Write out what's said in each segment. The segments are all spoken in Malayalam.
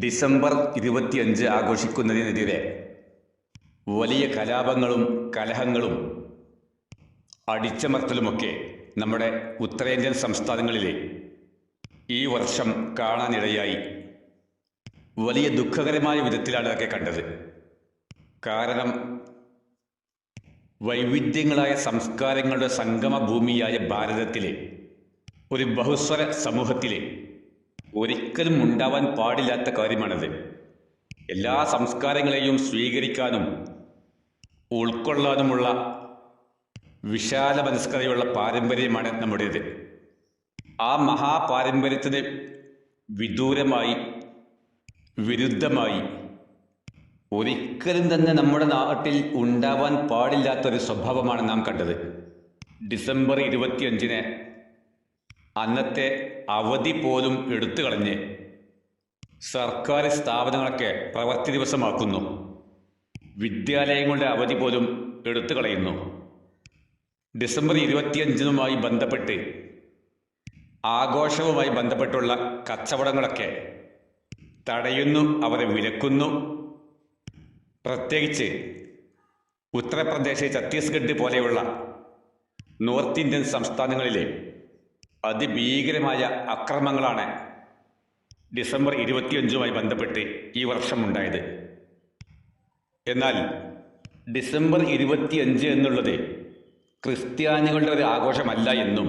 ഡിസംബർ ഇരുപത്തിയഞ്ച് ആഘോഷിക്കുന്നതിനെതിരെ വലിയ കലാപങ്ങളും കലഹങ്ങളും അടിച്ചമർത്തലുമൊക്കെ നമ്മുടെ ഉത്തരേന്ത്യൻ സംസ്ഥാനങ്ങളിലെ ഈ വർഷം കാണാനിടയായി. വലിയ ദുഃഖകരമായ വിധത്തിലാണ് അതൊക്കെ കണ്ടത്. കാരണം വൈവിധ്യങ്ങളായ സംസ്കാരങ്ങളുടെ സംഗമ ഭൂമിയായ ഭാരതത്തിലെ ഒരു ബഹുസ്വര സമൂഹത്തിലെ ഒരിക്കലും ഉണ്ടാവാൻ പാടില്ലാത്ത കാര്യമാണത്. എല്ലാ സംസ്കാരങ്ങളെയും സ്വീകരിക്കാനും ഉൾക്കൊള്ളാനുമുള്ള വിശാല മനസ്കതയുള്ള പാരമ്പര്യമാണ് നമ്മുടേത്. ആ മഹാപാരമ്പര്യത്തിന് വിദൂരമായി വിരുദ്ധമായി ഒരിക്കലും തന്നെ നമ്മുടെ നാട്ടിൽ ഉണ്ടാവാൻ പാടില്ലാത്തൊരു സ്വഭാവമാണ് നാം കണ്ടത്. ഡിസംബർ ഇരുപത്തിയഞ്ചിന് അന്നത്തെ അവധി പോലും എടുത്തു കളഞ്ഞ് സർക്കാർ സ്ഥാപനങ്ങളൊക്കെ പ്രവൃത്തി ദിവസമാക്കുന്നു. വിദ്യാലയങ്ങളുടെ അവധി പോലും എടുത്തു കളയുന്നു ഡിസംബർ ഇരുപത്തിയഞ്ചിനുമായി ബന്ധപ്പെട്ട് ആഘോഷവുമായി ബന്ധപ്പെട്ടുള്ള കച്ചവടങ്ങളൊക്കെ തടയുന്നു അവരെ വിലക്കുന്നു. പ്രത്യേകിച്ച് ഉത്തർപ്രദേശ് ഛത്തീസ്ഗഡ് പോലെയുള്ള നോർത്ത് ഇന്ത്യൻ സംസ്ഥാനങ്ങളിലെ അതിഭീകരമായ അക്രമങ്ങളാണ് ഡിസംബർ ഇരുപത്തിയഞ്ചുമായി ബന്ധപ്പെട്ട് ഈ വർഷം ഉണ്ടായത് എന്നാൽ ഡിസംബർ ഇരുപത്തിയഞ്ച് എന്നുള്ളത് ക്രിസ്ത്യാനികളുടെ ഒരു ആഘോഷമല്ല എന്നും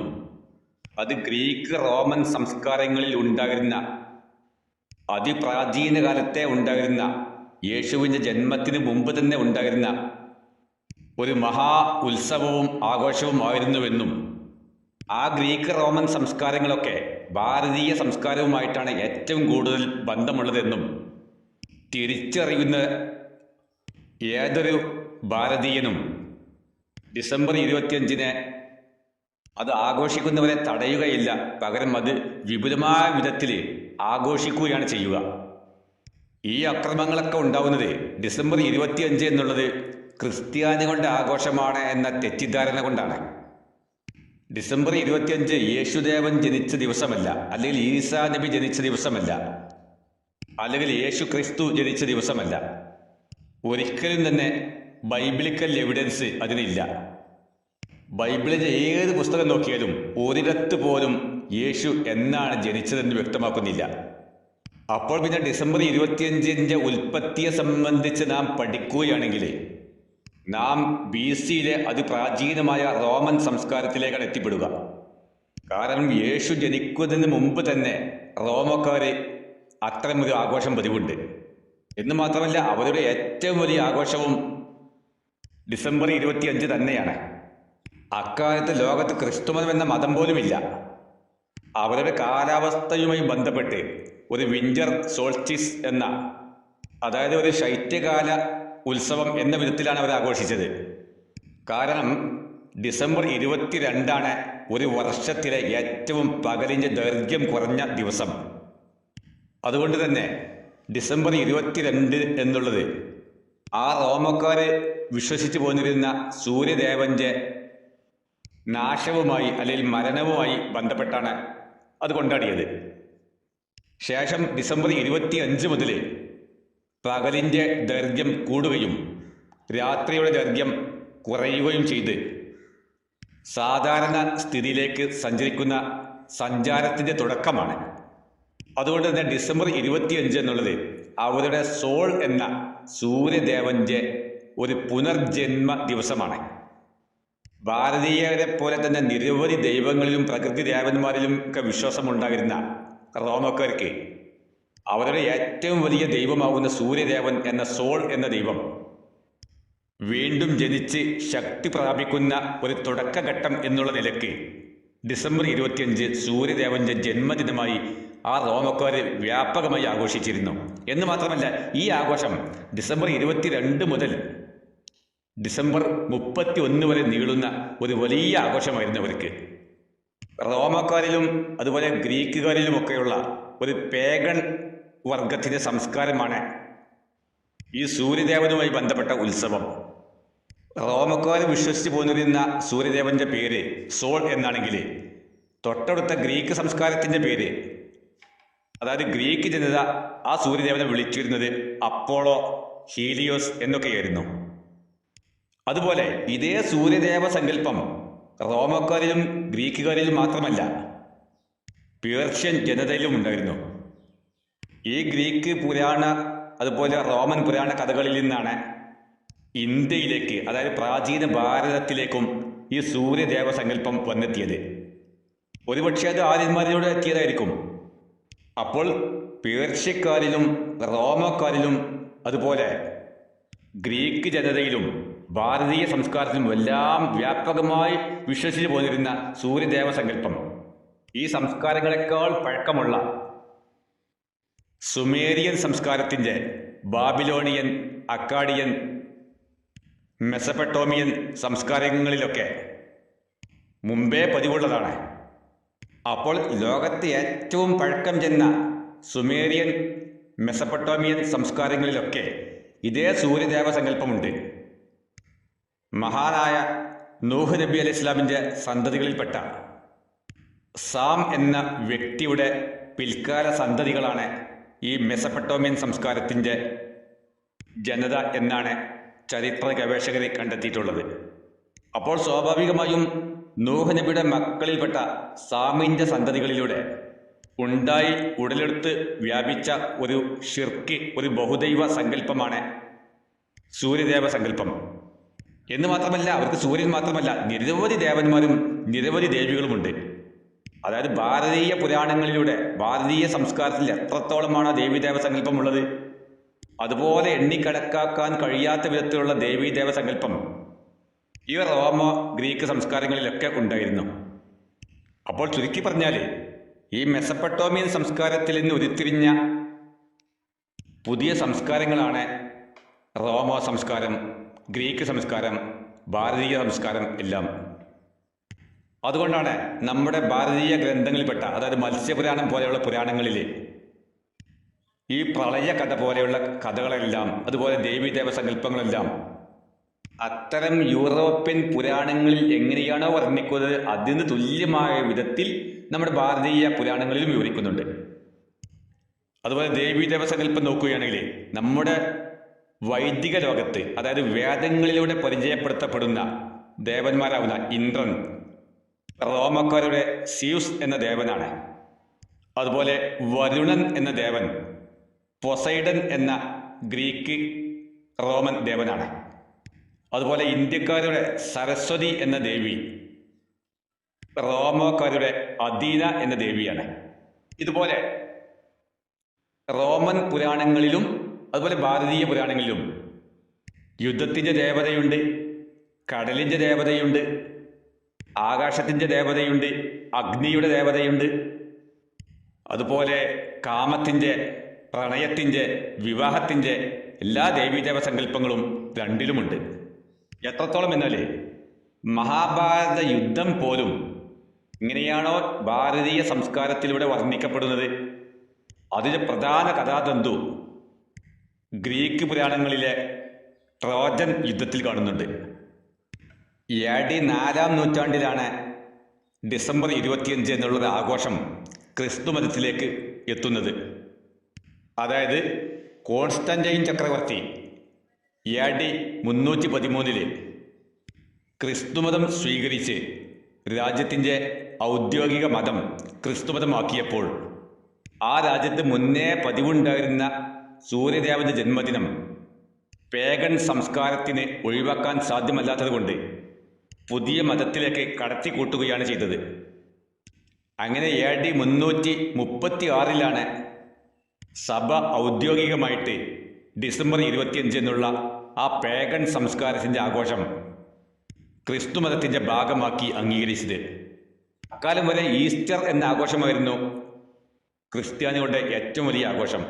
അത് ഗ്രീക്ക് റോമൻ സംസ്കാരങ്ങളിൽ ഉണ്ടായിരുന്ന അതിപ്രാചീന കാലത്തെ ഉണ്ടായിരുന്ന യേശുവിന്റെ ജന്മത്തിന് മുമ്പ് തന്നെ ഉണ്ടായിരുന്ന ഒരു മഹാ ഉത്സവവും ആഘോഷവുമായിരുന്നുവെന്നും ആ ഗ്രീക്ക് റോമൻ സംസ്കാരങ്ങളൊക്കെ ഭാരതീയ സംസ്കാരവുമായിട്ടാണ് ഏറ്റവും കൂടുതൽ ബന്ധമുള്ളതെന്നും തിരിച്ചറിയുന്ന ഏതൊരു ഭാരതീയനും ഡിസംബർ ഇരുപത്തിയഞ്ചിന് അത് ആഘോഷിക്കുന്നവരെ തടയുകയില്ല. പകരം അത് വിപുലമായ വിധത്തിൽ ആഘോഷിക്കുകയാണ് ചെയ്യുക. ഈ അക്രമങ്ങളൊക്കെ ഉണ്ടാവുന്നത് ഡിസംബർ ഇരുപത്തിയഞ്ച് എന്നുള്ളത് ക്രിസ്ത്യാനികളുടെ ആഘോഷമാണ് എന്ന തെറ്റിദ്ധാരണ കൊണ്ടാണ്. ഡിസംബർ ഇരുപത്തിയഞ്ച് യേശുദേവൻ ജനിച്ച ദിവസമല്ല. അല്ലെങ്കിൽ ഈസാ നബി ജനിച്ച ദിവസമല്ല. അല്ലെങ്കിൽ യേശു ക്രിസ്തു ജനിച്ച ദിവസമല്ല. ഒരിക്കലും തന്നെ ബൈബിളിക്കൽ എവിഡൻസ് അതിനില്ല. ബൈബിളിലെ ഏത് പുസ്തകം നോക്കിയാലും ഒരിടത്ത് പോലും യേശു എന്നാണ് ജനിച്ചതെന്ന് വ്യക്തമാക്കുന്നില്ല. അപ്പോൾ പിന്നെ ഡിസംബർ ഇരുപത്തിയഞ്ചിന്റെ ഉൽപ്പത്തിയെ സംബന്ധിച്ച് നാം പഠിക്കുകയാണെങ്കിൽ നാം ബി സിയിലെ അതിപ്രാചീനമായ റോമൻ സംസ്കാരത്തിലേക്കാണ് എത്തിപ്പെടുക. കാരണം യേശു ജനിക്കുന്നതിന് മുമ്പ് തന്നെ റോമക്കാർ അത്തരമൊരു ആഘോഷം പതിവുണ്ട്. എന്ന് മാത്രമല്ല അവരുടെ ഏറ്റവും വലിയ ആഘോഷവും ഡിസംബർ ഇരുപത്തിയഞ്ച് തന്നെയാണ്. അക്കാലത്ത് ലോകത്ത് ക്രിസ്തുമതം എന്ന മതം പോലുമില്ല. അവരുടെ കാലാവസ്ഥയുമായി ബന്ധപ്പെട്ട് ഒരു വിഞ്ചർ സോൾസ്റ്റിസ് എന്ന അതായത് ഒരു ശൈത്യകാല ഉത്സവം എന്ന വിധത്തിലാണ് അവർ ആഘോഷിച്ചത്. കാരണം ഡിസംബർ ഇരുപത്തിരണ്ടാണ് ഒരു വർഷത്തിലെ ഏറ്റവും പകലിന്റെ ദൈർഘ്യം കുറഞ്ഞ ദിവസം. അതുകൊണ്ട് തന്നെ ഡിസംബർ ഇരുപത്തിരണ്ട് എന്നുള്ളത് ആ റോമക്കാർ വിശ്വസിച്ചു പോന്നിരുന്ന സൂര്യദേവന്റെ നാശവുമായി അല്ലെങ്കിൽ മരണവുമായി ബന്ധപ്പെട്ടാണ് അത് കൊണ്ടാടിയത്. ശേഷം ഡിസംബർ ഇരുപത്തി അഞ്ച് മുതൽ പകലിന്റെ ദൈർഘ്യം കൂടുകയും രാത്രിയുടെ ദൈർഘ്യം കുറയുകയും ചെയ്ത് സാധാരണ സ്ഥിതിയിലേക്ക് സഞ്ചരിക്കുന്ന സഞ്ചാരത്തിന്റെ തുടക്കമാണ്. അതുകൊണ്ട് തന്നെ ഡിസംബർ ഇരുപത്തിയഞ്ച് എന്നുള്ളത് അവരുടെ സോൾ എന്ന സൂര്യദേവന്റെ ഒരു പുനർജന്മ ദിവസമാണ്. ഭാരതീയരെ പോലെ തന്നെ നിരവധി ദൈവങ്ങളിലും പ്രകൃതി ദേവന്മാരിലും ഒക്കെ വിശ്വാസമുണ്ടായിരുന്ന റോമക്കാർക്ക് അവരുടെ ഏറ്റവും വലിയ ദൈവമാകുന്ന സൂര്യദേവൻ എന്ന സോൾ എന്ന ദൈവം വീണ്ടും ജനിച്ച് ശക്തി പ്രാപിക്കുന്ന ഒരു തുടക്കഘട്ടം എന്നുള്ള നിലയ്ക്ക് ഡിസംബർ ഇരുപത്തിയഞ്ച് സൂര്യദേവന്റെ ജന്മദിനമായി ആ റോമക്കാർ വ്യാപകമായി ആഘോഷിച്ചിരുന്നു. എന്ന് മാത്രമല്ല ഈ ആഘോഷം ഡിസംബർ ഇരുപത്തിരണ്ട് മുതൽ ഡിസംബർ മുപ്പത്തി ഒന്ന് വരെ നീളുന്ന ഒരു വലിയ ആഘോഷമായിരുന്നു അവർക്ക്. റോമക്കാരിലും അതുപോലെ ഗ്രീക്കുകാരിലുമൊക്കെയുള്ള ഒരു പേഗൺ വർഗത്തിന്റെ സംസ്കാരമാണ്. ഈ സൂര്യദേവനുമായി ബന്ധപ്പെട്ട ഉത്സവം. റോമക്കാർ വിശ്വസിച്ച് പോന്നിരുന്ന സൂര്യദേവന്റെ പേര് സോൾ എന്നാണെങ്കിൽ തൊട്ടടുത്ത ഗ്രീക്ക് സംസ്കാരത്തിന്റെ പേര്. അതായത് ഗ്രീക്ക് ജനത ആ സൂര്യദേവനെ വിളിച്ചിരുന്നത് അപ്പോളോ ഹീലിയോസ് എന്നൊക്കെയായിരുന്നു. അതുപോലെ ഇതേ സൂര്യദേവ സങ്കല്പം റോമക്കാരിലും ഗ്രീക്കുകാരിലും മാത്രമല്ല പേർഷ്യൻ ജനതയിലും ഉണ്ടായിരുന്നു. ഈ ഗ്രീക്ക് പുരാണ അതുപോലെ റോമൻ പുരാണ കഥകളിൽ നിന്നാണ് ഇന്ത്യയിലേക്ക് അതായത് പ്രാചീന ഭാരതത്തിലേക്കും ഈ സൂര്യദേവ സങ്കല്പം വന്നെത്തിയത്. ഒരുപക്ഷെ അത് ആര്യന്മാരിലൂടെ എത്തിയതായിരിക്കും. അപ്പോൾ പേർഷ്യക്കാരിലും റോമക്കാരിലും അതുപോലെ ഗ്രീക്ക് ജനതയിലും ഭാരതീയ സംസ്കാരത്തിലും എല്ലാം വ്യാപകമായി വിശ്വസിച്ചു പോന്നിരുന്ന സൂര്യദേവ സങ്കല്പം. ഈ സംസ്കാരങ്ങളെക്കാൾ പഴക്കമുള്ള സുമേരിയൻ സംസ്കാരത്തിന്റെ ബാബിലോണിയൻ അക്കാഡിയൻ മെസപ്പട്ടോമിയൻ സംസ്കാരങ്ങളിലൊക്കെ മുമ്പേ പതിവുള്ളതാണ്. അപ്പോൾ ലോകത്തെ ഏറ്റവും പഴക്കം ചെന്ന സുമേറിയൻ മെസപ്പട്ടോമിയൻ സംസ്കാരങ്ങളിലൊക്കെ ഇതേ സൂര്യദേവ സങ്കല്പമുണ്ട്. മഹാനായ നൂഹ് നബി അലൈഹി ഇസ്ലാമിന്റെ സന്തതികളിൽപ്പെട്ട സാം എന്ന വ്യക്തിയുടെ പിൽക്കാല സന്തതികളാണ് ഈ മെസപ്പട്ടോമിയൻ സംസ്കാരത്തിന്റെ ജനത എന്നാണ് ചരിത്ര ഗവേഷകരെ കണ്ടെത്തിയിട്ടുള്ളത്. അപ്പോൾ സ്വാഭാവികമായും നൂഹ് നബിയുടെ മക്കളിൽപ്പെട്ട സാമിന്റെ സന്തതികളിലൂടെ ഉണ്ടായി ഉടലെടുത്ത് വ്യാപിച്ച ഒരു ഷിർക്ക് ഒരു ബഹുദൈവ സങ്കല്പമാണ് സൂര്യദേവ സങ്കല്പം. എന്ന് മാത്രമല്ല അവർക്ക് സൂര്യൻ മാത്രമല്ല നിരവധി ദേവന്മാരും നിരവധി ദേവികളുമുണ്ട്. അതായത് ഭാരതീയ പുരാണങ്ങളിലൂടെ ഭാരതീയ സംസ്കാരത്തിൽ എത്രത്തോളമാണ് ദേവീദേവ സങ്കല്പമുള്ളത്? അതുപോലെ എണ്ണിക്കണക്കാക്കാൻ കഴിയാത്ത വിധത്തിലുള്ള ദേവീദേവ സങ്കല്പം ഈ റോമ ഗ്രീക്ക് സംസ്കാരങ്ങളിലൊക്കെ ഉണ്ടായിരുന്നു. അപ്പോൾ ചുരുക്കി പറഞ്ഞാൽ ഈ മെസപ്പട്ടോമിയൻ സംസ്കാരത്തിൽ നിന്ന് ഉരുത്തിരിഞ്ഞ പുതിയ സംസ്കാരങ്ങളാണ് റോമ സംസ്കാരം ഗ്രീക്ക് സംസ്കാരം ഭാരതീയ സംസ്കാരം എല്ലാം. അതുകൊണ്ടാണ് നമ്മുടെ ഭാരതീയ ഗ്രന്ഥങ്ങളിൽപ്പെട്ട അതായത് മത്സ്യപുരാണം പോലെയുള്ള പുരാണങ്ങളിൽ ഈ പ്രളയ കഥ പോലെയുള്ള കഥകളെല്ലാം അതുപോലെ ദേവീദേവ സങ്കല്പങ്ങളെല്ലാം അത്തരം യൂറോപ്യൻ പുരാണങ്ങളിൽ എങ്ങനെയാണോ വർണിക്കുന്നത് അതിന് തുല്യമായ വിധത്തിൽ നമ്മുടെ ഭാരതീയ പുരാണങ്ങളിലും വിവരിക്കുന്നുണ്ട്. അതുപോലെ ദേവീദേവ സങ്കല്പം നോക്കുകയാണെങ്കിൽ നമ്മുടെ വൈദിക ലോകത്ത് അതായത് വേദങ്ങളിലൂടെ പരിചയപ്പെടുത്തപ്പെടുന്ന ദേവന്മാരാവുന്ന ഇന്ദ്രൻ റോമക്കാരുടെ സ്യൂസ് എന്ന ദേവനാണ്. അതുപോലെ വരുണൻ എന്ന ദേവൻ പൊസൈഡൻ എന്ന ഗ്രീക്ക് റോമൻ ദേവനാണ്. അതുപോലെ ഇന്ത്യക്കാരുടെ സരസ്വതി എന്ന ദേവി റോമക്കാരുടെ അദീന എന്ന ദേവിയാണ്. ഇതുപോലെ റോമൻ പുരാണങ്ങളിലും അതുപോലെ ഭാരതീയ പുരാണങ്ങളിലും യുദ്ധത്തിന്റെ ദേവതയുണ്ട് കടലിന്റെ ദേവതയുണ്ട് ആകാശത്തിന്റെ ദേവതയുണ്ട് അഗ്നിയുടെ ദേവതയുണ്ട്. അതുപോലെ കാമത്തിന്റെ പ്രണയത്തിന്റെ വിവാഹത്തിന്റെ എല്ലാ ദേവീദേവ സങ്കല്പങ്ങളും രണ്ടിലുമുണ്ട്. എത്രത്തോളം എന്നാൽ മഹാഭാരത യുദ്ധം പോലും ഇങ്ങനെയാണോ ഭാരതീയ സംസ്കാരത്തിലൂടെ വർണിക്കപ്പെടുന്നത്? അതിന്റെ പ്രധാന കഥാതന്തു ഗ്രീക്ക് പുരാണങ്ങളിലെ ട്രോജൻ യുദ്ധത്തിൽ കാണുന്നുണ്ട്. എ ഡി നാലാം നൂറ്റാണ്ടിലാണ് ഡിസംബർ ഇരുപത്തിയഞ്ച് എന്നുള്ളൊരു ആഘോഷം ക്രിസ്തു മതത്തിലേക്ക് എത്തുന്നത്. അതായത് കോൺസ്റ്റന്റൈൻ ചക്രവർത്തി എ ഡി മുന്നൂറ്റി പതിമൂന്നിൽ ക്രിസ്തുമതം സ്വീകരിച്ച് രാജ്യത്തിന്റെ ഔദ്യോഗിക മതം ക്രിസ്തുമതമാക്കിയപ്പോൾ ആ രാജ്യത്ത് മുന്നേ പതിവുണ്ടായിരുന്ന സൂര്യദേവന്റെ ജന്മദിനം പേഗൻ സംസ്കാരത്തിന് ഒഴിവാക്കാൻ സാധ്യമല്ലാത്തതുകൊണ്ട് പുതിയ മതത്തിലേക്ക് കടത്തിക്കൂട്ടുകയാണ് ചെയ്തത്. അങ്ങനെ എ ഡി മുന്നൂറ്റി മുപ്പത്തി ആറിലാണ് സഭ ഔദ്യോഗികമായിട്ട് ഡിസംബർ ഇരുപത്തിയഞ്ച് എന്നുള്ള ആ പേഗൻ സംസ്കാരത്തിന്റെ ആഘോഷം ക്രിസ്തുമതത്തിന്റെ ഭാഗമാക്കി അംഗീകരിച്ചത്. അക്കാലം വരെ ഈസ്റ്റർ എന്ന ആഘോഷമായിരുന്നു ക്രിസ്ത്യാനികളുടെ ഏറ്റവും വലിയ ആഘോഷം.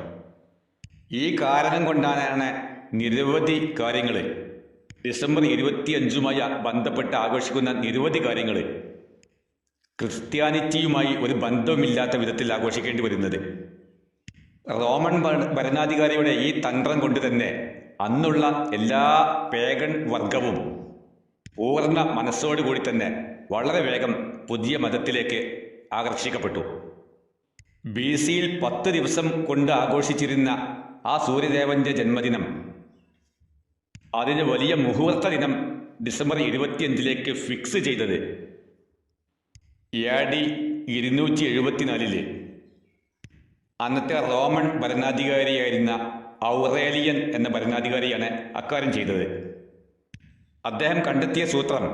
ഈ കാരണം കൊണ്ടാണ് നിരവധി കാര്യങ്ങൾ ഡിസംബർ ഇരുപത്തിയഞ്ചുമായി ബന്ധപ്പെട്ട് ആഘോഷിക്കുന്ന നിരവധി കാര്യങ്ങൾ ക്രിസ്ത്യാനിറ്റിയുമായി ഒരു ബന്ധവുമില്ലാത്ത വിധത്തിൽ ആഘോഷിക്കേണ്ടി വരുന്നത്. റോമൻ ഭര- ഭരണാധികാരിയുടെ ഈ തന്ത്രം കൊണ്ട് തന്നെ അന്നുള്ള എല്ലാ പേഗൻ വർഗവും പൂർണ മനസ്സോടുകൂടി തന്നെ വളരെ വേഗം പുതിയ മതത്തിലേക്ക് ആകർഷിക്കപ്പെട്ടു. ബി സിയിൽ പത്ത് ദിവസം കൊണ്ട് ആഘോഷിച്ചിരുന്ന ആ സൂര്യദേവന്റെ ജന്മദിനം അതിന് വലിയ മുഹൂർത്ത ദിനം ഡിസംബർ ഇരുപത്തിയഞ്ചിലേക്ക് ഫിക്സ് ചെയ്തത്. എ ഡി ഇരുന്നൂറ്റി എഴുപത്തിനാലിൽ അന്നത്തെ റോമൻ ഭരണാധികാരിയായിരുന്ന ഔറേലിയൻ എന്ന ഭരണാധികാരിയാണ് അക്കാര്യം ചെയ്തത്. അദ്ദേഹം കണ്ടെത്തിയ സൂത്രം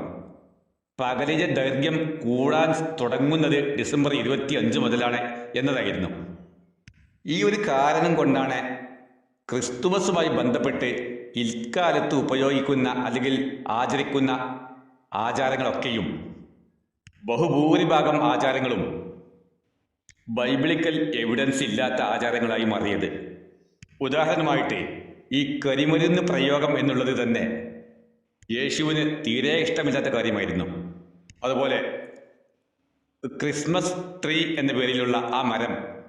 പകലിലെ ദൈർഘ്യം കൂടാൻ തുടങ്ങുന്നത് ഡിസംബർ ഇരുപത്തി അഞ്ച് മുതലാണ് എന്നതായിരുന്നു. ഈ ഒരു കാരണം കൊണ്ടാണ് ക്രിസ്തുമസുമായി ബന്ധപ്പെട്ട് ഇൽക്കാലത്ത് ഉപയോഗിക്കുന്ന അല്ലെങ്കിൽ ആചരിക്കുന്ന ആചാരങ്ങളൊക്കെയും ബഹുഭൂരിഭാഗം ആചാരങ്ങളും ബൈബിളിക്കൽ എവിഡൻസ് ഇല്ലാത്ത ആചാരങ്ങളായി മാറിയത്. ഉദാഹരണമായിട്ട് ഈ കരിമരുന്ന് പ്രയോഗം എന്നുള്ളത് തന്നെ യേശുവിന് തീരെ ഇഷ്ടമില്ലാത്ത കാര്യമായിരുന്നു. അതുപോലെ ക്രിസ്മസ് ട്രീ എന്ന പേരിലുള്ള ആ മരം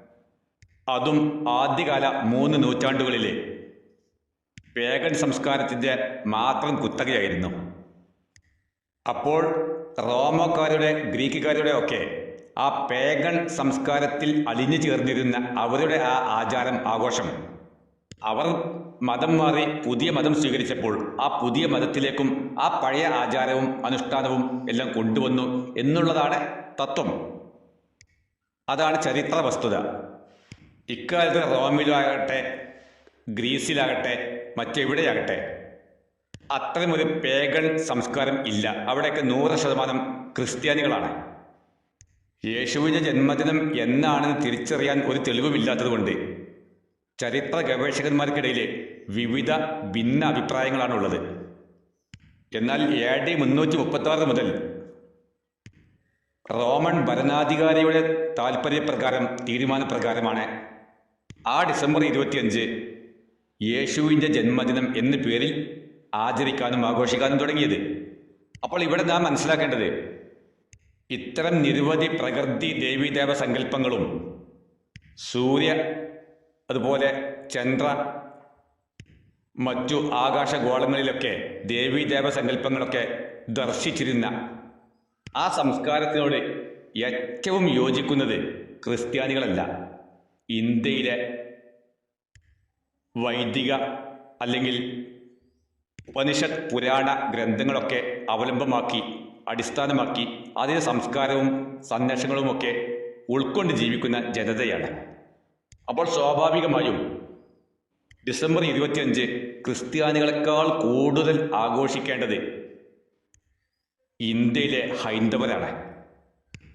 അതും ആദ്യകാല മൂന്ന് നൂറ്റാണ്ടുകളിലെ പേഗൻ സംസ്കാരത്തിന്റെ മാത്രം കുത്തകയായിരുന്നു. അപ്പോൾ റോമക്കാരുടെ ഗ്രീക്കുകാരുടെ ഒക്കെ ആ പേഗൺ സംസ്കാരത്തിൽ അലിഞ്ഞു ചേർന്നിരുന്ന അവരുടെ ആ ആചാരം ആഘോഷം അവർ മതം മാറി പുതിയ മതം സ്വീകരിച്ചപ്പോൾ ആ പുതിയ മതത്തിലേക്കും ആ പഴയ ആചാരവും അനുഷ്ഠാനവും എല്ലാം കൊണ്ടുവന്നു എന്നുള്ളതാണ് തത്വം. അതാണ് ചരിത്ര വസ്തുത. ഇക്കാലത്ത് റോമിലാകട്ടെ ഗ്രീസിലാകട്ടെ മറ്റെവിടെയാകട്ടെ. അത്തരമൊരു പേഗൺ സംസ്കാരം ഇല്ല. അവിടെയൊക്കെ നൂറ് ശതമാനം ക്രിസ്ത്യാനികളാണ്. യേശുവിന്റെ ജന്മദിനം എന്നാണെന്ന് തിരിച്ചറിയാൻ ഒരു തെളിവുമില്ലാത്തതുകൊണ്ട് ചരിത്ര ഗവേഷകന്മാർക്കിടയിൽ വിവിധ ഭിന്ന അഭിപ്രായങ്ങളാണുള്ളത് എന്നാൽ എ ഡി മുന്നൂറ്റി മുപ്പത്തി മുതൽ റോമൻ ഭരണാധികാരിയുടെ താൽപ്പര്യപ്രകാരം തീരുമാനപ്രകാരമാണ് ആ ഡിസംബർ ഇരുപത്തിയഞ്ച് യേശുവിന്റെ ജന്മദിനം എന്ന പേരിൽ ആചരിക്കാനും ആഘോഷിക്കാനും തുടങ്ങിയത്. അപ്പോൾ ഇവിടെ നാം മനസ്സിലാക്കേണ്ടത് ഇത്തരം നിരവധി പ്രകൃതി ദേവീദേവ സങ്കല്പങ്ങളും സൂര്യ അതുപോലെ ചന്ദ്ര മറ്റു ആകാശഗോളങ്ങളിലൊക്കെ ദേവീദേവ സങ്കല്പങ്ങളൊക്കെ ദർശിച്ചിരുന്ന ആ സംസ്കാരത്തിനോട് ഏറ്റവും യോജിക്കുന്നത് ക്രിസ്ത്യാനികളല്ല ഇന്ത്യയിലെ വൈദിക അല്ലെങ്കിൽ ഉപനിഷത്ത് പുരാണ ഗ്രന്ഥങ്ങളൊക്കെ അവലംബമാക്കി അടിസ്ഥാനമാക്കി അതിന്റെ സംസ്കാരവും സന്ദേശങ്ങളുമൊക്കെ ഉൾക്കൊണ്ട് ജീവിക്കുന്ന ജനതയാണ്. അപ്പോൾ സ്വാഭാവികമായും ഡിസംബർ ഇരുപത്തിയഞ്ച് ക്രിസ്ത്യാനികളെക്കാൾ കൂടുതൽ ആഘോഷിക്കേണ്ടത് ഇന്ത്യയിലെ ഹൈന്ദവരാണ്.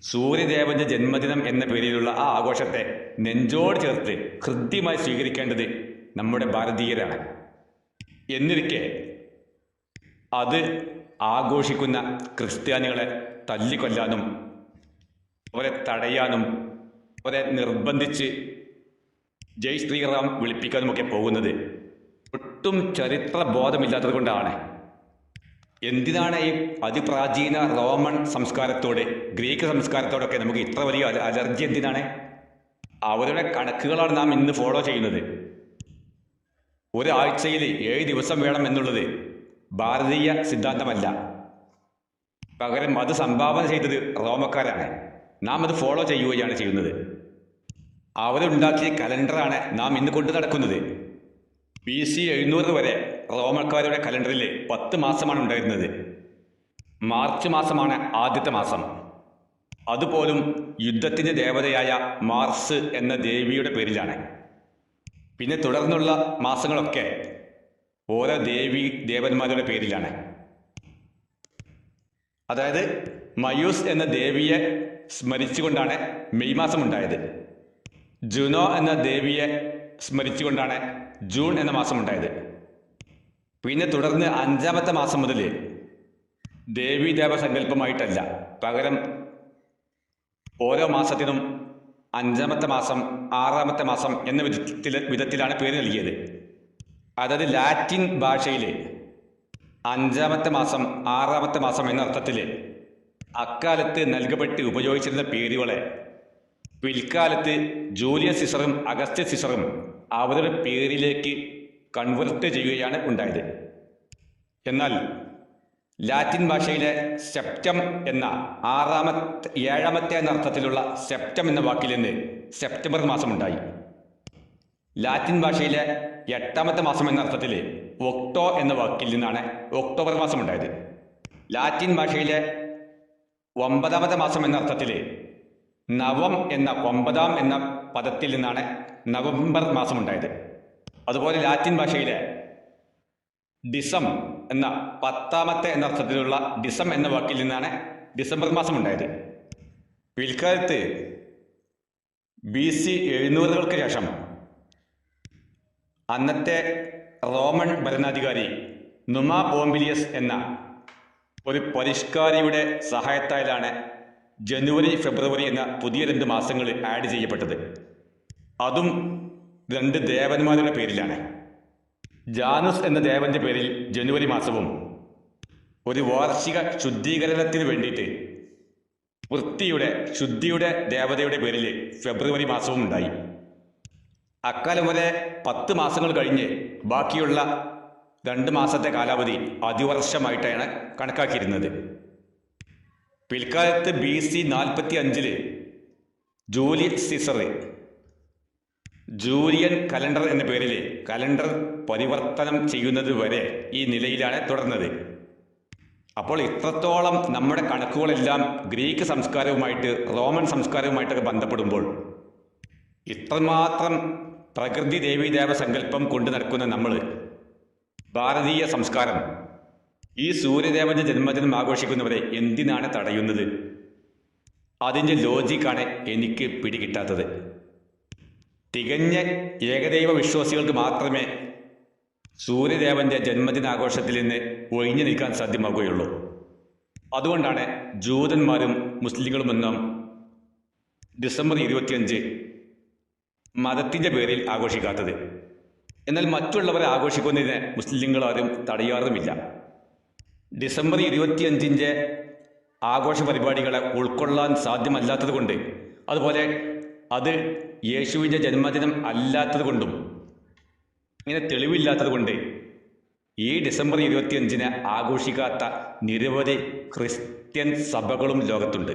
സൂര്യദേവന്റെ ജന്മദിനം എന്ന പേരിലുള്ള ആ ആഘോഷത്തെ നെഞ്ചോട് ചേർത്ത് ഹൃദ്യമായി സ്വീകരിക്കേണ്ടത് നമ്മുടെ ഭാരതീയരാണ്. എന്നിരിക്കെ അത് ആഘോഷിക്കുന്ന ക്രിസ്ത്യാനികളെ തല്ലിക്കൊല്ലാനും അവരെ തടയാനും അവരെ നിർബന്ധിച്ച് ജയ് ശ്രീറാം വിളിപ്പിക്കാനുമൊക്കെ പോകുന്നത് ഒട്ടും ചരിത്ര ബോധമില്ലാത്തത് കൊണ്ടാണ്. എന്തിനാണ് ഈ അതിപ്രാചീന റോമൻ സംസ്കാരത്തോട് ഗ്രീക്ക് സംസ്കാരത്തോടൊക്കെ നമുക്ക് ഇത്ര വലിയ അലർജി എന്തിനാണ്? അവരുടെ കണക്കുകളാണ് നാം ഇന്ന് ഫോളോ ചെയ്യുന്നത്. ഒരാഴ്ചയിൽ ഏഴ് ദിവസം വേണം എന്നുള്ളത് ഭാരതീയ സിദ്ധാന്തമല്ല. പകരം അത് സംഭാവന ചെയ്തത് റോമക്കാരാണ്. നാം അത് ഫോളോ ചെയ്യുകയാണ് ചെയ്യുന്നത്. അവരുണ്ടാക്കിയ കലണ്ടറാണ് നാം ഇന്ന് കൊണ്ട് നടക്കുന്നത്. ബി സി എഴുന്നൂറ് വരെ റോമക്കാരുടെ കലണ്ടറിൽ പത്ത് മാസമാണ് ഉണ്ടായിരുന്നത്. മാർച്ച് മാസമാണ് ആദ്യത്തെ മാസം. അതുപോലും യുദ്ധത്തിന്റെ ദേവതയായ മാർസ് എന്ന ദേവിയുടെ പേരിലാണ്. പിന്നെ തുടർന്നുള്ള മാസങ്ങളൊക്കെ ഓരോ ദേവി ദേവന്മാരുടെ പേരിലാണ്. അതായത് മയൂസ് എന്ന ദേവിയെ സ്മരിച്ചുകൊണ്ടാണ് മെയ് മാസം ഉണ്ടായത് ജുനോ എന്ന ദേവിയെ സ്മരിച്ചുകൊണ്ടാണ് ജൂൺ എന്ന മാസം ഉണ്ടായത് പിന്നെ തുടർന്ന് അഞ്ചാമത്തെ മാസം മുതൽ ദേവീദേവ സങ്കല്പമായിട്ടല്ല. പകരം ഓരോ മാസത്തിനും അഞ്ചാമത്തെ മാസം ആറാമത്തെ മാസം എന്ന വിധത്തിൽ വിധത്തിലാണ് പേര് നൽകിയത്. അതായത് ലാറ്റിൻ ഭാഷയിൽ അഞ്ചാമത്തെ മാസം ആറാമത്തെ മാസം എന്ന അർത്ഥത്തിൽ അക്കാലത്ത് നൽകപ്പെട്ട് ഉപയോഗിച്ചിരുന്ന പേരുകളെ പിൽക്കാലത്ത് ജൂലിയസ് സിസറും അഗസ്റ്റ്യ സിസറും അവരുടെ പേരിലേക്ക് കൺവെർട്ട് ചെയ്യുകയാണ് ഉണ്ടായത്. എന്നാൽ ലാറ്റിൻ ഭാഷയിലെ സെപ്റ്റം എന്ന ആറാമത്തെ ഏഴാമത്തെ എന്ന അർത്ഥത്തിലുള്ള സെപ്റ്റം എന്ന വാക്കിൽ നിന്ന് സെപ്റ്റംബർ മാസമുണ്ടായി. ലാറ്റിൻ ഭാഷയിലെ എട്ടാമത്തെ മാസം എന്ന അർത്ഥത്തിൽ ഒക്ടോ എന്ന വാക്കിൽ നിന്നാണ് ഒക്ടോബർ മാസം ഉണ്ടായത് ലാറ്റിൻ ഭാഷയിലെ ഒമ്പതാമത്തെ മാസം എന്ന അർത്ഥത്തിൽ നവം എന്ന ഒമ്പതാം എന്ന പദത്തിൽ നിന്നാണ് നവംബർ മാസം ഉണ്ടായത് അതുപോലെ ലാറ്റിൻ ഭാഷയിലെ ഡിസം എന്ന പത്താമത്തെ എന്ന അർത്ഥത്തിലുള്ള ഡിസം എന്ന വാക്കിൽ നിന്നാണ് ഡിസംബർ മാസം ഉണ്ടായത്. പിൽക്കാലത്ത് ബി സി എഴുന്നൂറുകൾക്ക് ശേഷം അന്നത്തെ റോമൻ ഭരണാധികാരി നുമാ പോംബിലിയസ് എന്ന ഒരു പരിഷ്കാരിയുടെ സഹായത്താലാണ് ജനുവരി ഫെബ്രുവരി എന്ന പുതിയ രണ്ട് മാസങ്ങൾ ആഡ് ചെയ്യപ്പെട്ടത്. അതും രണ്ട് ദേവന്മാരുടെ പേരിലാണ്. ജാനുസ് എന്ന ദേവന്റെ പേരിൽ ജനുവരി മാസവും ഒരു വാർഷിക ശുദ്ധീകരണത്തിന് വേണ്ടിയിട്ട് വൃത്തിയുടെ ശുദ്ധിയുടെ ദേവതയുടെ പേരിൽ ഫെബ്രുവരി മാസവും ഉണ്ടായി. അക്കാലം വരെ പത്ത് മാസങ്ങൾ കഴിഞ്ഞ് ബാക്കിയുള്ള രണ്ട് മാസത്തെ കാലാവധി അതിവർഷമായിട്ടാണ് കണക്കാക്കിയിരുന്നത്. പിൽക്കാലത്ത് ബി സി നാൽപ്പത്തി അഞ്ചിൽ ജൂലി സീസർ ജൂലിയൻ കലണ്ടർ എന്ന പേരിൽ കലണ്ടർ പരിവർത്തനം ചെയ്യുന്നത് വരെ ഈ നിലയിലാണ് തുടർന്നത്. അപ്പോൾ ഇത്രത്തോളം നമ്മുടെ കണക്കുകളെല്ലാം ഗ്രീക്ക് സംസ്കാരവുമായിട്ട് റോമൻ സംസ്കാരവുമായിട്ടൊക്കെ ബന്ധപ്പെടുമ്പോൾ ഇത്രമാത്രം പ്രകൃതി ദേവീദേവ സങ്കല്പം കൊണ്ടു നടക്കുന്ന നമ്മൾ ഭാരതീയ സംസ്കാരം ഈ സൂര്യദേവന്റെ ജന്മദിനം ആഘോഷിക്കുന്നവരെ എന്തിനാണ് തടയുന്നത്? അതിന്റെ ലോജിക്കാണ് എനിക്ക് പിടികിട്ടാത്തത്. തികഞ്ഞ ഏകദൈവ വിശ്വാസികൾക്ക് മാത്രമേ സൂര്യദേവന്റെ ജന്മദിനാഘോഷത്തിൽ നിന്ന് ഒഴിഞ്ഞു നിൽക്കാൻ സാധ്യമാകുകയുള്ളൂ അതുകൊണ്ടാണ് ജൂതന്മാരും മുസ്ലിങ്ങളുമെന്നും ഡിസംബർ ഇരുപത്തിയഞ്ച് മതത്തിന്റെ പേരിൽ ആഘോഷിക്കാത്തത്. എന്നാൽ മറ്റുള്ളവരെ ആഘോഷിക്കുന്നതിന് മുസ്ലിങ്ങൾ ആരും തടയാറുമില്ല. ഡിസംബർ ഇരുപത്തിയഞ്ചിന്റെ ആഘോഷ പരിപാടികളെ ഉൾക്കൊള്ളാൻ സാധ്യമല്ലാത്തത് കൊണ്ട് അതുപോലെ അത് യേശുവിന്റെ ജന്മദിനം അല്ലാത്തത് കൊണ്ടും ഇങ്ങനെ തെളിവില്ലാത്തത് കൊണ്ട് ഈ ഡിസംബർ ഇരുപത്തിയഞ്ചിന് ആഘോഷിക്കാത്ത നിരവധി ക്രിസ്ത്യൻ സഭകളും ലോകത്തുണ്ട്.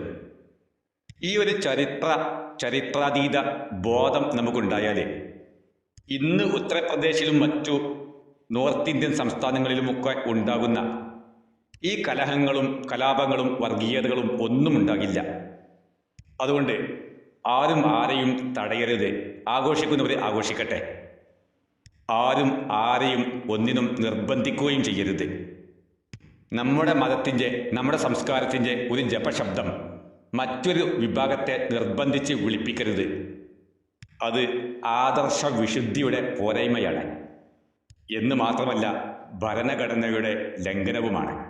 ഈ ഒരു ചരിത്ര ചരിത്രാതീത ബോധം നമുക്കുണ്ടായാൽ ഇന്ന് ഉത്തർപ്രദേശിലും മറ്റു നോർത്ത് ഇന്ത്യൻ സംസ്ഥാനങ്ങളിലുമൊക്കെ ഉണ്ടാകുന്ന ഈ കലഹങ്ങളും കലാപങ്ങളും വർഗീയതകളും ഒന്നും ഉണ്ടാകില്ല. അതുകൊണ്ട് ആരും ആരെയും തടയരുത്. ആഘോഷിക്കുന്നവരെ ആഘോഷിക്കട്ടെ. ആരും ആരെയും ഒന്നിനും നിർബന്ധിക്കുകയും ചെയ്യരുത്. നമ്മുടെ മതത്തിന്റെ നമ്മുടെ സംസ്കാരത്തിന്റെ ഒരു ജപശബ്ദം മറ്റൊരു വിഭാഗത്തെ നിർബന്ധിച്ച് വിളിപ്പിക്കരുത്. അത് ആദർശ വിശുദ്ധിയുടെ പോരായ്മയാണ്. എന്ന് മാത്രമല്ല ഭരണഘടനയുടെ ലംഘനവുമാണ്.